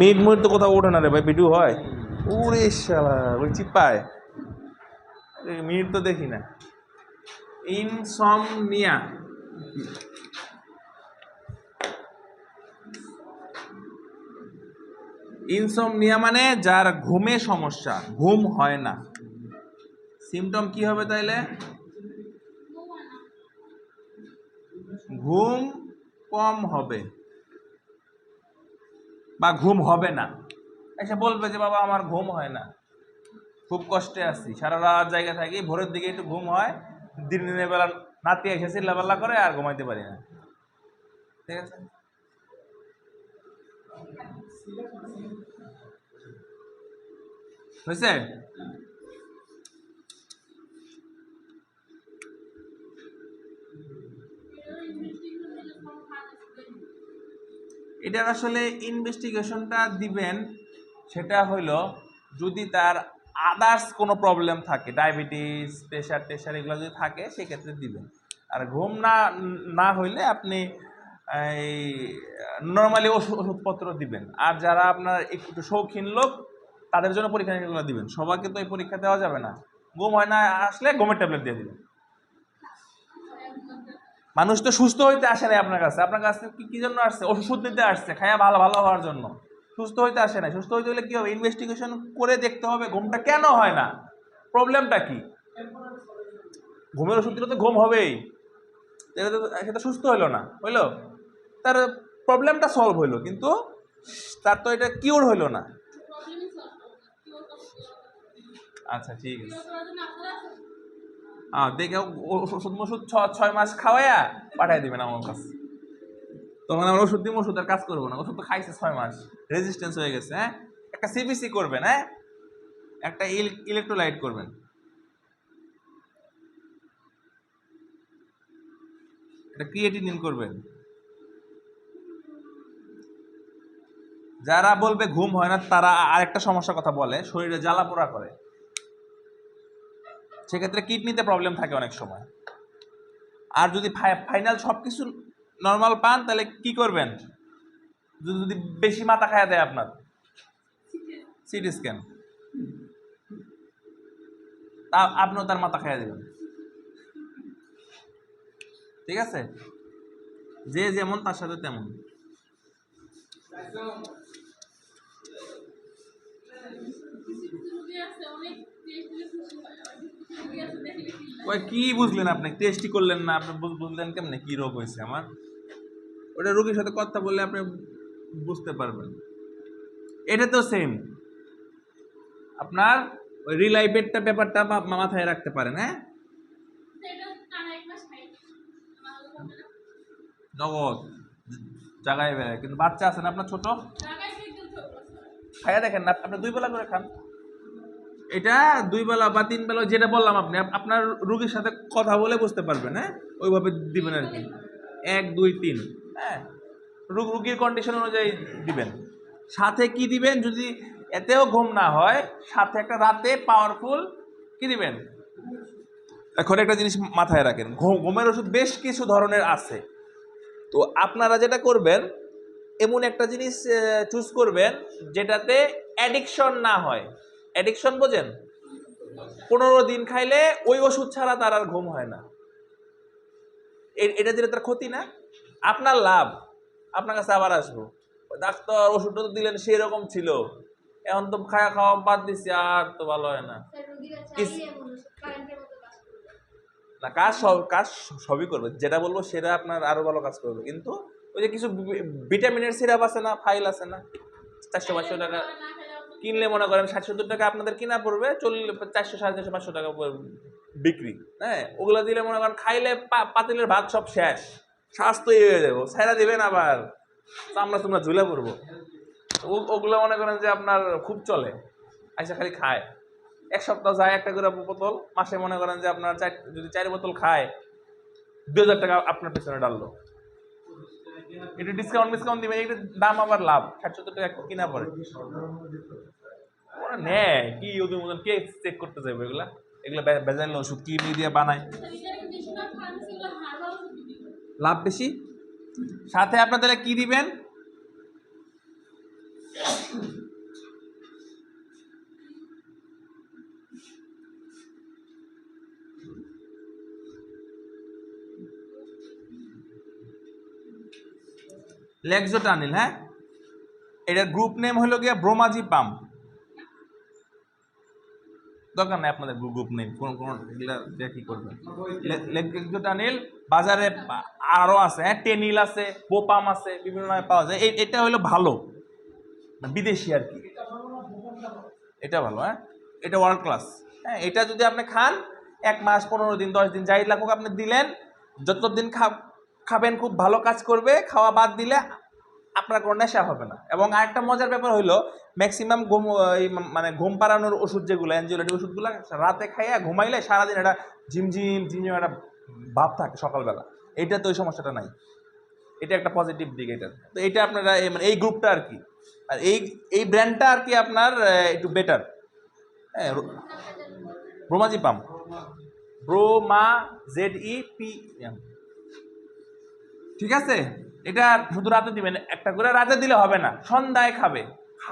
Meet meet তো কোথাও ওঠে না রে ভাই ভিডিও হয়। ওরে শালা ওই চিপায়। মিট তো দেখি না। ইনসমনিয়া। ইনসমনিয়া মানে যার ঘুমে সমস্যা ঘুম হয় না। সিমটম কি হবে তাইলে? ঘুম কম হবে। বা ঘুম হবে না। এসে বলবে যে, বাবা, আমার ঘুম হয় না। খুব কষ্টে আছি। সারা রাত জায়গা থাকি, ভোরের দিকে একটু ঘুম হয়। দিন দিনের বেলা নাতি এসে চিল্লাপাল্লা করে আর ঘুমাইতে পারি না। ঠিক আছে? হয়েছে? এটার আসলে ইনভেস্টিগেশনটা দিবেন, সেটা হইল যদি তার আদার্স কোনো প্রবলেম থাকে ডায়াবেটিস প্রেশার টেশার এগুলো যদি থাকে, সেক্ষেত্রে দিবেন। আর ঘুম না না হইলে আপনি এই নর্মালি ওষুধ ওষুধপত্র দিবেন। আর যারা আপনার একটু শৌখিন লোক, তাদের জন্য পরীক্ষা নিরীক্ষাগুলো দিবেন। সবাইকে তো এই পরীক্ষা দেওয়া যাবে না। ঘুম হয় না, আসলে ঘুমের ট্যাবলেট দিয়ে দিবেন। মানুষ তো সুস্থ হইতে আসে না আপনার কাছে। আপনার কাছে কি কি জন্য আসছে? ওষুধ নিতে আসছে, খায়া ভালো ভালো হওয়ার জন্য। সুস্থ হইতে আসে না সুস্থ হইতে হলে কি হবে? ইনভেস্টিগেশন করে দেখতে হবে, ঘুমটা কেন হয় না? প্রবলেমটা কি? ঘুমের ওষুধ দিলে তো ঘুম হবেই। তো সেটা সুস্থ হইল না। হইল? তার প্রবলেমটা সলভ হইল, কিন্তু তার তো এটা কিওর হইল না। আচ্ছা ঠিক আছে। দেখে ওষুধ ওষুধ ছ- ছয় মাস খাওয়াইয়া পাঠাই দিবেন আমার কাছে। তখন আমরা ওষুধ দিব ওষুধ আর কাজ করব না। ওষুধ তো খাইছে ছয় মাস। রেজিস্ট্যান্স হয়ে গেছে হ্যাঁ? একটা সিবিসি করবেন হ্যাঁ? একটা ইলেকট্রোলাইট করবেন। একটা ক্রিয়েটিনিন করবেন। যারা বলবে ঘুম হয় না, তারা আরেকটা সমস্যার কথা বলে, শরীরে জ্বালা পোড়া করে। সেক্ষেত্রে কিডনিতে প্রবলেম থাকে অনেক সময়। আর যদি ফাইনাল সব কিছু নর্মাল পান তাহলে কি করবেন? যদি যদি বেশি মাথা খায়া দেয় আপনার। সিটি স্ক্যান তা আপনিও তার মাথা খাইয়া দেবেন। ঠিক আছে? যে যেমন তার সাথে তেমন। ওই কি বুঝলেন আপনি? টেস্টই করলেন না আপনি বুঝ- বুঝলেন কেমনে? কি রোগ হয়েছে আমার? ওটা রোগীর সাথে কথা বললে আপনি বুঝতে পারবেন। এটা তো সেম আপনার ওই রিলাইভেটটা ব্যাপারটা মা- মাথায় রাখতে পারেন হ্যাঁ? জগৎ জায়গায় বেড়ায়। কিন্তু বাচ্চা আছে না আপনার ছোট। খাইয়া দেখেন না আপনি দুই বেলা করে খান। এটা দুই বেলা বা তিন বেলা, যেটা বললাম আপনি আপনার রুগীর সাথে কথা বলে বুঝতে পারবেন হ্যাঁ? ওইভাবে দিবেন আর কি। এক, দুই, তিন হ্যাঁ? রুগ রুগীর কন্ডিশন অনুযায়ী দিবেন। সাথে কি দিবেন? যদি এতেও ঘুম না হয়, সাথে একটা রাতে পাওয়ারফুল কি দিবেন? এখন একটা জিনিস মাথায় রাখেন, ঘুম ঘুমের ওষুধ বেশ কিছু ধরনের আছে। তো আপনারা যেটা করবেন, এমন একটা জিনিস চুজ করবেন, যেটাতে অ্যাডিকশন না হয়। অ্যাডিকশন বোঝেন? পনেরো দিন খাইলে ওই ওষুধ ছাড়া তার আর ঘুম হয় না। এটা দিলে তার ক্ষতি না? আপনার লাভ। আপনার কাছে আবার আসব। ডাক্তার ওষুধটা তো দিলেন সেরকম ছিল। এখন তো খাওয়া খাওয়া বাদ দিছি আর তো ভালো হয় না। না কাজ সব কাজ সবই করবে। যেটা বলব সেটা আপনার আরও ভালো কাজ করবে। কিন্তু ওই যে কিছু ভিটামিনের সিরাপ আছে না ফাইল আছে না চারশো পাঁচশো টাকা কিনলে মনে করেন ষাট সত্তর টাকা আপনাদের কিনা পড়বে চল্লিশ চারশো সাড়ে চারশো পাঁচশো টাকা বিক্রি। হ্যাঁ ওগুলো দিলে মনে করেন খাইলে পাতিলের ভাত সব শেষ। স্বাস্থ্য ইয়ে হয়ে যাব। সেরা দিবেন আবার। আমরা তোমরা ঝুলে পড়ব। ওগুলো মনে করেন যে আপনার খুব চলে। আইসা খালি খায়। এক সপ্তাহ যায় একটা করে বোতল মাসে মনে করেন যে আপনার চার যদি চার বোতল খায় দু হাজার টাকা আপনার পেছনে ডাললো। এটা ডিসকাউন্ট ডিসকাউন্ট দিবে এটা দাম আবার লাভ। ষাট সত্তর টাকা কিনা পরে ওরা নেয় কি ওদের মতন কে চেক করতে যাবে এগুলা? এগুলা বেজাইল ওষুধ কি দিয়ে বানায়? লাভ বেশি? সাথে আপনারা কি দিবেন? লেক্সোটানিল হ্যাঁ? এটার গ্রুপ নেম হলো গিয়া ব্রোমাজি পাম্প দরকার নাই আপনাদের গ্রুপ নেম কোন কোন এগুলা কি করবেন? লেক্সোটানিল বাজারে আরও আছে হ্যাঁ? টেনিল আছে বোপাম আছে, বিভিন্ন নামে পাওয়া যায়। এটা হলো ভালো। বিদেশি আর কি। এটা ভালো হ্যাঁ? এটা ওয়ার্ল্ড ক্লাস হ্যাঁ এটা যদি আপনি খান, এক মাস, পনেরো দিন, দশ দিন, যাই লাগুক আপনি দিলেন, যতদিন খা- খাবেন, খুব ভালো কাজ করবে, খাওয়া বাদ দিলে আপনার কোনো নেশা হবে না। এবং আরেকটা মজার ব্যাপার হলো ম্যাক্সিমাম ঘুম মানে ঘুম পাড়ানোর ওষুধ যেগুলো অ্যাঞ্জিওলাইটি ওষুধগুলো রাতে খাইয়া ঘুমাইলে সারাদিন একটা ঝিমঝিম ঝিমঝিম একটা ভাব থাকে সকালবেলা। এইটা তো ওই সমস্যাটা নাই। এটা একটা পজিটিভ দিক এটা। তো এটা আপনারা মানে এই গ্রুপটা আর কি। আর এই এই ব্র্যান্ডটা আর কি আপনার একটু বেটার হ্যাঁ ব্রোমাজি পাম্প ব্রোমা জেড ই পি ঠিক আছে? এটা শুধু রাতে দিবেন, একটা করে রাতে দিলে হবে না, সন্ধ্যায় খাবে।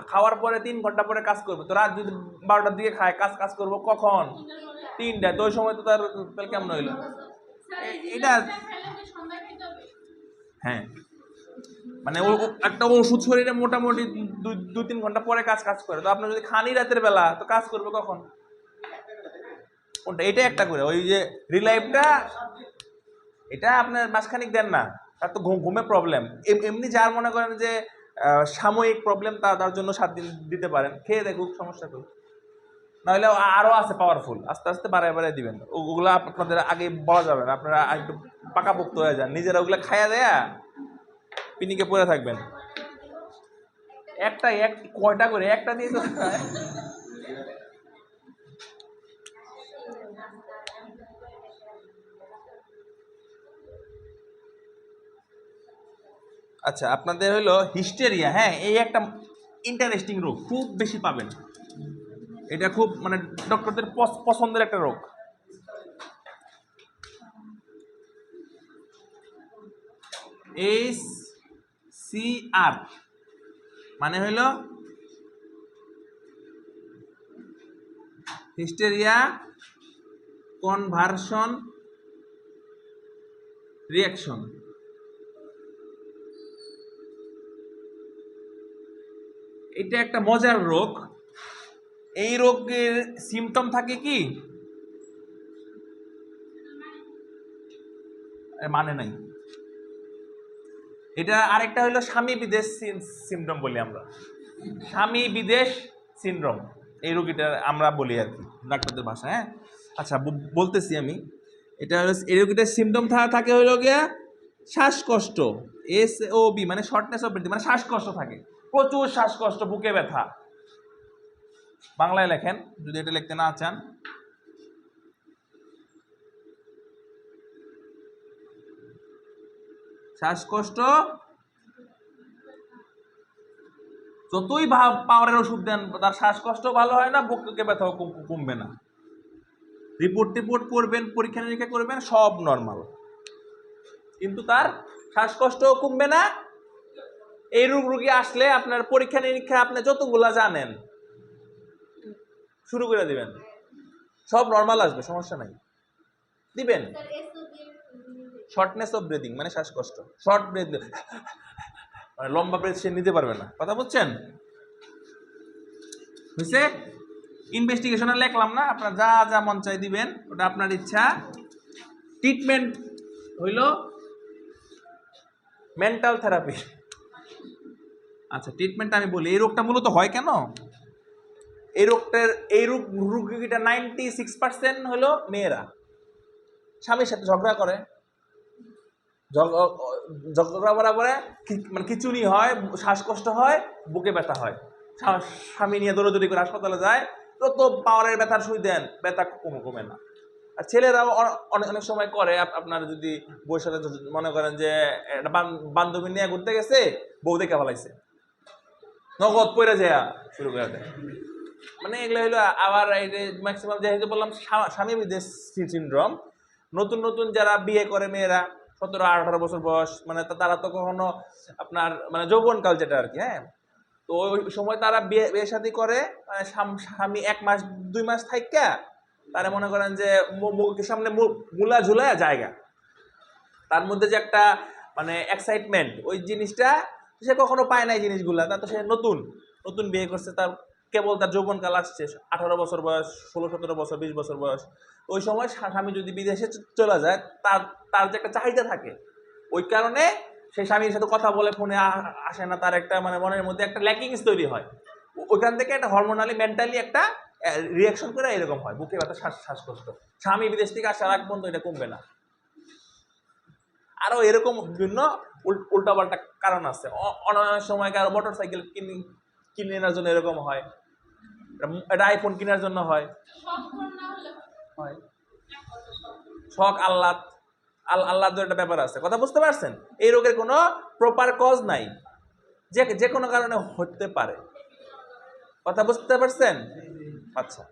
খাওয়ার পরে তিন ঘণ্টা পরে কাজ করবে। তো রাত যদি বারোটার দিকে খায়, কাজ কাজ করব কখন? তিনটায় তো ওই সময় তো তার কেমন হইল? এটা হ্যাঁ। মানে ও একটা ওষুধ শরীরে মোটামুটি দু- দু তিন ঘণ্টা পরে কাজ কাজ করে। তো আপনি যদি খানি রাতের বেলা, তো কাজ করবে কখন? ওটা এটা একটা করে। ওই যে রিলাইফটা এটা আপনার মাসখানিক দেন না। তার তো ঘুম প্রবলেম এমনি যার মনে করেন যে সাময়িক প্রবলেম তা, তার জন্য সাত দিন দিতে পারেন। খেয়ে দেখুক, সমস্যা কই নাহলে আরও আছে পাওয়ারফুল আস্তে আস্তে বাড়ায় বাড়ায় দিবেন। ওগুলো আপনাদের আগে বলা যাবে না। আপনারা একটু পাকাপোক্ত হয়ে যান। নিজেরা ওগুলো খাইয়া দেয়া, পিনিকে পরে থাকবেন। একটা এক, কয়টা করে? একটা দিয়ে তো আচ্ছা আপনাদের হলো হিস্টেরিয়া হ্যাঁ এই একটা ইন্টারেস্টিং রোগ, খুব বেশি পাবেন। এটা খুব মানে ডক্টরদের পছ- পছন্দের একটা রোগ। এইচ সি আর মানে হইল হিস্টেরিয়া কনভার্সন রিয়াকশন এটা একটা মজার রোগ। এই রোগের সিমটম থাকে কি? মানে নাই। এটা আরেকটা হলো স্বামী বিদেশ সিমটম বলি আমরা। স্বামী বিদেশ সিনড্রোম এই রোগীটা আমরা বলি আর কি, ডাক্তারদের ভাষায় হ্যাঁ? আচ্ছা বলতেছি আমি। এটা হলো এই রোগীটার সিমটম থাকে হলো গিয়া শ্বাসকষ্ট, এস ও বি মানে শর্টনেস অফ মানে শ্বাসকষ্ট থাকে। প্রচুর শ্বাসকষ্ট, বুকে ব্যথা। বাংলায় লেখেন, যদি এটা লিখতে না চান। শ্বাসকষ্ট যতই ভা- পাওয়ারের ওষুধ দেন, তার শ্বাসকষ্ট ভালো হয় না, বুকে ব্যথাও কমবে না। রিপোর্ট টিপোর্ট করবেন, পরীক্ষা নিরীক্ষা করবেন, সব নর্মাল কিন্তু তার শ্বাসকষ্টও কমবে না এই রোগ রুগী আসলে আপনার পরীক্ষা নিরীক্ষা আপনি যতগুলা জানেন শুরু করে দিবেন। সব নর্মাল আসবে সমস্যা নাই। দিবেন। শর্টনেস অফ ব্রিদিং মানে শ্বাসকষ্ট। শর্ট ব্রেথ মানে লম্বা ব্রেথ সে নিতে পারবে না। কথা বুঝছেন? হয়েছে ইনভেস্টিগেশনে লেখলাম না আপনার যা যা মন চাই দিবেন ওটা আপনার ইচ্ছা। ট্রিটমেন্ট হইল মেন্টাল থেরাপি আচ্ছা ট্রিটমেন্ট আমি বলি, এই রোগটা মূলত হয় কেন? এই রোগটার, এই রোগ, রোগীটা নাইনটি সিক্স পার্সেন্ট হলো মেয়েরা। স্বামীর সাথে ঝগড়া করে। ঝগড়া বরাবরে মানে খিচুড়ি হয়, শ্বাসকষ্ট হয়, বুকে ব্যথা হয়। স্বামী নিয়ে দৌড়দৌড়ি করে হাসপাতালে যায় তত পাওয়ারের ব্যথার সুই দেন, ব্যথা কমে কমে না। আর ছেলেরাও অনেক অনেক সময় করে, আপ- আপনার যদি বউয়ের সাথে মনে করেন যে বান্ধবী নিয়ে ঘুরতে গেছে, বউ দেখে ফেলাইছে নগদ পড়ে যায় শুরু করে দেয়। মানে এগুলো হলো আবার ম্যাক্সিমাম যেহেতু বললাম স্বামী বিদেশ সিনড্রোম নতুন নতুন যারা বিয়ে করে মেয়েরা, সতেরো, আঠারো বছর বয়স মানে তারা তো কখনো আপনার মানে যৌবনকাল যেটা আর কি হ্যাঁ? তো ওই সময় তারা বিয়ে বিয়ে শাদী করে মানে স্বামী এক মাস, দুই মাস থাইকা তারা মনে করেন যে সামনে মূলা ঝুলায় জায়গা। তার মধ্যে যে একটা মানে এক্সাইটমেন্ট ওই জিনিসটা সে কখনো পায় নাই জিনিসগুলা তা তো সে নতুন নতুন বিয়ে করছে, তার কেবল তার যৌবনকাল আসছে, আঠারো বছর বয়স, ষোলো, সতেরো বছর, বিশ বছর বয়স। ওই সময় স্বামী যদি বিদেশে চলে যায়, তার তার যে একটা চাহিদা থাকে, ওই কারণে সেই স্বামীর সাথে কথা বলে ফোনে আসে না, তার একটা মানে মনের মধ্যে একটা ল্যাকিংস তৈরি হয়। ওইখান থেকে একটা হরমোনালি মেন্টালি একটা রিয়াকশন করে এরকম হয়, বুকে ব্যথা, শ্বাস, শ্বাসকষ্ট। স্বামী বিদেশ থেকে আসার আগ পর্যন্ত এটা কমবে না। আরও এরকম বিভিন্ন উল- উল্টাপাল্টা কারণ আছে। অ- অনেক সময় কারও মোটর সাইকেল কিনে কিনে নেওয়ার জন্য এরকম হয়। এটা- আইফোন কেনার জন্য হয়। হয়। শখ আহ্লাদ আল আহ্লাদ একটা ব্যাপার আছে। কথা বুঝতে পারছেন? এই রোগের কোনো প্রপার কজ নাই। যে যে কোনো কারণে হতে পারে। কথা বুঝতে পারছেন? আচ্ছা।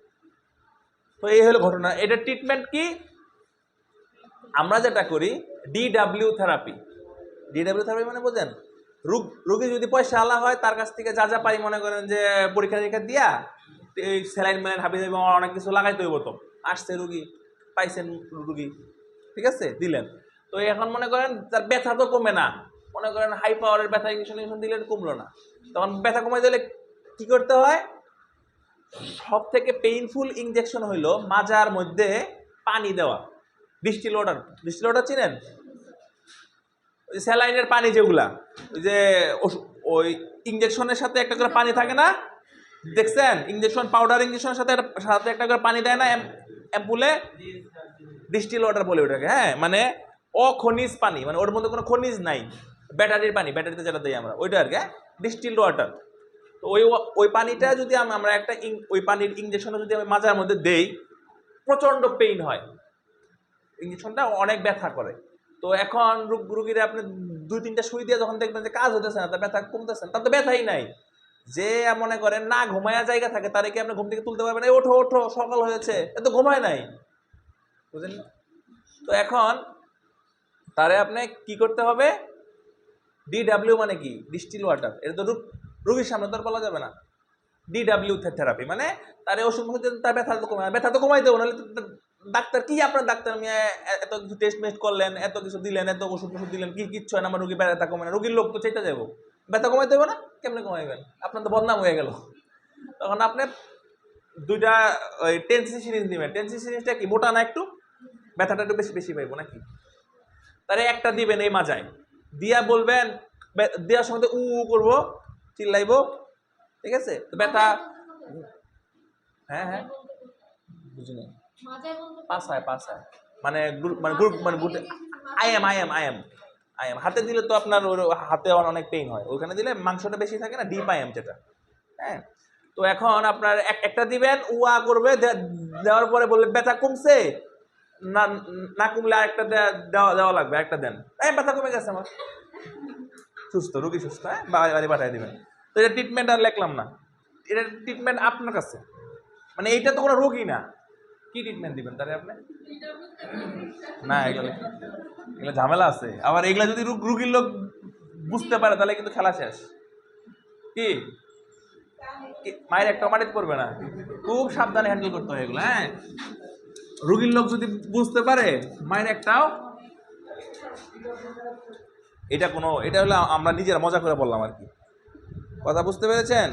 তো এই হলো ঘটনা। এটা ট্রিটমেন্ট কি? আমরা যেটা করি ডিডাব্লিউ থেরাপি ডিডাব্লিউ থেরাপি মানে বোঝেন, রোগ, রোগী যদি পয়সা আলা হয়, তার কাছ থেকে যা যা পাই মনে করেন যে, পরীক্ষা নিরীক্ষা দিয়া, এই স্যালাইন ম্যালাইন হাবি যাবি অনেক কিছু লাগাইতে হইব তো। আসছে রুগী, পাইছেন রুগী, ঠিক আছে? দিলেন। তো এখন মনে করেন, তার ব্যথা তো কমে না। মনে করেন হাই পাওয়ারের ব্যথা ইঞ্জেকশন ইঞ্জেকশন দিলেন কমলো না। তখন ব্যথা কমে দিলে কী করতে হয়? সব থেকে পেইনফুল ইঞ্জেকশন হইল মাজার মধ্যে পানি দেওয়া। ডিস্টিল ওয়াটার ডিস্টিল ওয়াটার চিনেন? ওই স্যালাইনের পানি যেগুলা, ওই যে ওই ইঞ্জেকশনের সাথে একটা করে পানি থাকে না? দেখছেন? ইঞ্জেকশন পাউডার ইঞ্জেকশনের সাথে সাথে একটা করে পানি দেয় না অ্যাম্পুলে ডিস্টিল ওয়াটার বলে ওটাকে হ্যাঁ? মানে অখনিজ পানি মানে ওর মধ্যে কোনো খনিজ নাই, ব্যাটারির পানি, ব্যাটারিতে যেটা দিই আমরা, ওইটা আর কি ডিস্টিল ওয়াটার তো ওই ওই পানিটা যদি আমরা একটা ওই পানির ইঞ্জেকশনটা যদি আমি মাজার মধ্যে দেই, প্রচণ্ড পেইন হয়। ইঞ্জেকশনটা অনেক ব্যথা করে। তো এখন রুগ- রুগীরা আপনি দুই, তিনটা সুই দিয়ে যখন দেখবেন যে কাজ হতেছে না, তার ব্যথা কমতেছে না, তার তো ব্যথাই নাই। যে মনে করেন, না, ঘুমায়া জায়গা থাকে, তারে কি আপনি ঘুম থেকে তুলতে পারবেন ওঠো ওঠো, সকাল হয়েছে। এ তো ঘুমায় নাই। বুঝলেন? তো এখন তারে আপনি কি করতে হবে? ডিডাব্লিউ মানে কি? ডিস্টিল ওয়াটার এটা তো রোগ- রোগীর সামনে তো আর বলা যাবে না। ডিডাব্লিউ থেরাপি মানে তার ওষুধ তার ব্যথা তো কমায় ব্যথা তো কমাই দেবো নাহলে ডাক্তার কি আপনার ডাক্তার মিয়া এত কিছু টেস্ট মেস্ট করলেন, এত কিছু দিলেন, এত ওষুধ ওষুধ দিলেন, কি কিচ্ছু হয় না, আমার রুগী ব্যথা কমে না। রুগীর লোক তো চাইতে যাব ব্যথা কমাইতে হবে না? কেমনে কমাইবেন আপনার তো বদনাম হয়ে গেল। তখন আপনি দুইটা, ওই টেনসি সিরিজ নেবেন। টেনসি সিরিজটা কি, মোটা না একটু? ব্যথাটা একটু বেশি বেশি পাইবো নাকি? তারে একটা দিবেন এই মাজায়। দিয়া বলবেন দেওয়ার সময় উ উ করব, চিল্লাইবো, ঠিক আছে? তো ব্যথা হ্যাঁ হ্যাঁ। বুঝিনি পাসায় পাসায় মানে গ্রুপ মানে গ্রুপ মানে গুট I M I M I M I M হাতে দিলে তো আপনার ওর হাতে অনেক পেইন হয়। ওইখানে দিলে মাংসটা বেশি থাকে না ডিপ আই এম যেটা। হ্যাঁ? তো এখন আপনার এক- একটা দিবেন উয়া করবে দেওয়ার পরে বললে ব্যথা কমছে? না না কমলে আরেকটা দেওয়া দেওয়া লাগবে একটা দেন। এই ব্যথা কমে গেছে আমার। সুস্থ রুগী সুস্থ হ্যাঁ? বাড়ি পাঠিয়ে দিবেন। তো এটা ট্রিটমেন্ট আর লিখলাম না। এটা ট্রিটমেন্ট আপনার কাছে। মানে এইটা তো কোনো রোগী না। কি ট্রিটমেন্ট দিবেন তাহলে আপনি? না, এগুলো এগুলো ঝামেলা আছে। আবার এগুলা যদি রুগ- রুগীর লোক বুঝতে পারে, তাহলে কিন্তু খেলা শেষ। কি? মায়ের একটা মাটিতে পড়বে না। খুব সাবধানে হ্যান্ডেল করতে হয় এগুলো হ্যাঁ? রুগীর লোক যদি বুঝতে পারে, মায়ের একটাও এটা কোনো এটা হলো আমরা নিজেরা মজা করে বললাম আর কি। কথা বুঝতে পেরেছেন?